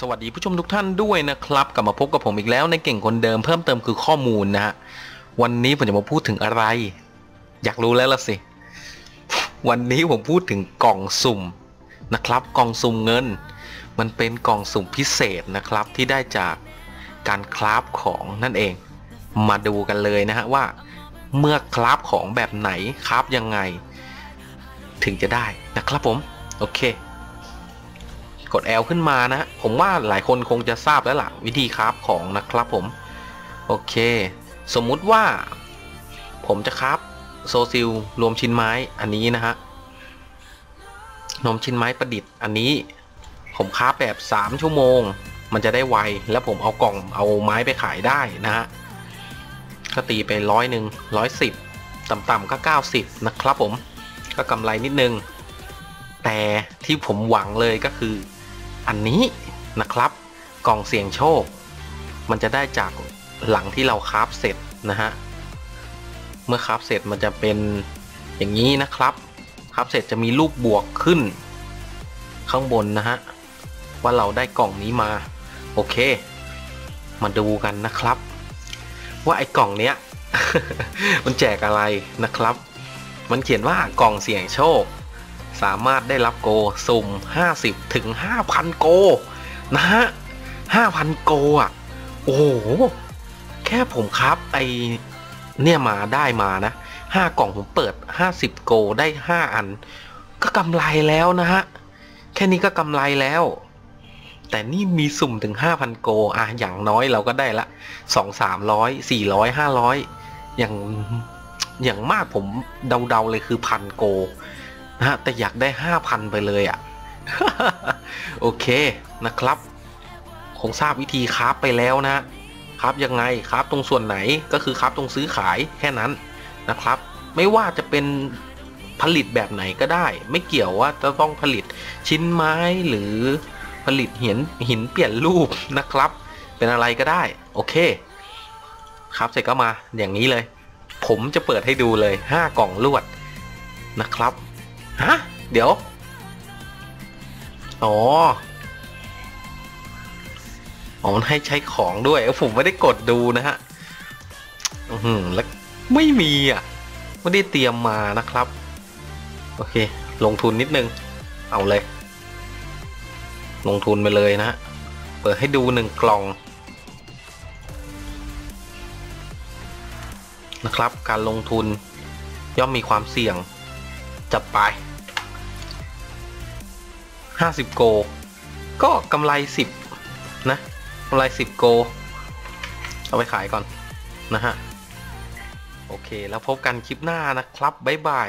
สวัสดีผู้ชมทุกท่านด้วยนะครับ กลับมาพบกับผมอีกแล้วในเก่งคนเดิมเพิ่มเติมคือข้อมูลนะฮะวันนี้ผมจะมาพูดถึงอะไร อยากรู้แล้วล่ะสิ วันนี้ผมพูดถึงกล่องสุ่มนะครับ กล่องสุ่มเงิน มันเป็นกล่องสุ่มพิเศษนะครับที่ได้จากการคราฟของนั่นเอง มาดูกันเลยนะฮะว่า เมื่อคราฟของแบบไหนคราฟยังไง ถึงจะได้นะครับผม โอเค กด L ขึ้นมานะ ผมว่าหลายคนคงจะทราบแล้วล่ะ วิธีคราฟของนะครับผม โอเค สมมุติว่า ผมจะคราฟโซซิลรวมชิ้นไม้อันนี้นะฮะนมชิ้นไม้ประดิษฐ์อันนี้ ผมคราฟแบบ 3 ชั่วโมง มันจะได้ไว แล้วผมเอากล่องเอาไม้ไปขายได้นะฮะก็ตีไปร้อยหนึ่งร้อยสิบต่ำๆก็ 90 นะครับผม ก็กำไรนิดนึง แต่ที่ผมหวังเลยก็คือ อันนี้นะครับ กล่องเสี่ยงโชค มันจะได้จากหลังที่เราคราฟเสร็จนะฮะ เมื่อคราฟเสร็จมันจะเป็นอย่างนี้นะครับคราฟเสร็จจะมีรูปบวกขึ้น ข้างบนนะฮะ ว่าเราได้กล่องนี้มา โอเค มาดูกันนะครับ ว่าไอ้กล่องเนี้ย มันแจกอะไรนะครับ มันเขียนว่ากล่องเสี่ยงโชค สามารถได้รับโกสุ่ม 50 ถึง 5,000 โก นะฮะ 5,000 โกอะ โอ้โห แค่ผมครับไอเนี่ยมาได้มานะ5กล่องผมเปิด 50 โกได้ 5 อัน ก็กำไรแล้วนะฮะ แค่นี้ก็กำไรแล้ว แต่นี่มีสุ่มถึง 5,000 โกอะอย่างน้อยเราก็ได้ละ 2 300 400 500 อย่างอย่างมากผมเดาๆเลยคือพันโก นะฮะแต่อยากได้ 5,000 ไปเลยอะ่ะ โอเคนะครับ คงทราบวิธีคราฟไปแล้วนะครับยังไงครับตรงส่วนไหนก็คือครับตรงซื้อขายแค่นั้นนะครับ ไม่ว่าจะเป็นผลิตแบบไหนก็ได้ ไม่เกี่ยวว่าจะต้องผลิตชิ้นไม้หรือผลิตหินหินเปลี่ยนรูปนะครับ เป็นอะไรก็ได้ โอเค ครับเสร็จก็มาอย่างนี้เลย ผมจะเปิดให้ดูเลย 5 กล่องลวดนะครับ ฮะ เดี๋ยว อ๋อ อ๋อ มันให้ใช้ของด้วย ผมไม่ได้กดดูนะฮะ อือหือแล้วไม่มีอะ ไม่ได้เตรียมมานะครับ โอเค ลงทุนนิดนึง เอาเลย ลงทุนไปเลยนะฮะเปิดให้ดูหนึ่งกล่องนะครับ การลงทุนย่อมมีความเสี่ยง จัดไป 50 โก ก็กำไร 10 นะกำไร 10 โก เอาไปขายก่อนนะฮะ โอเค แล้วพบกันคลิปหน้านะครับ บ๊ายบาย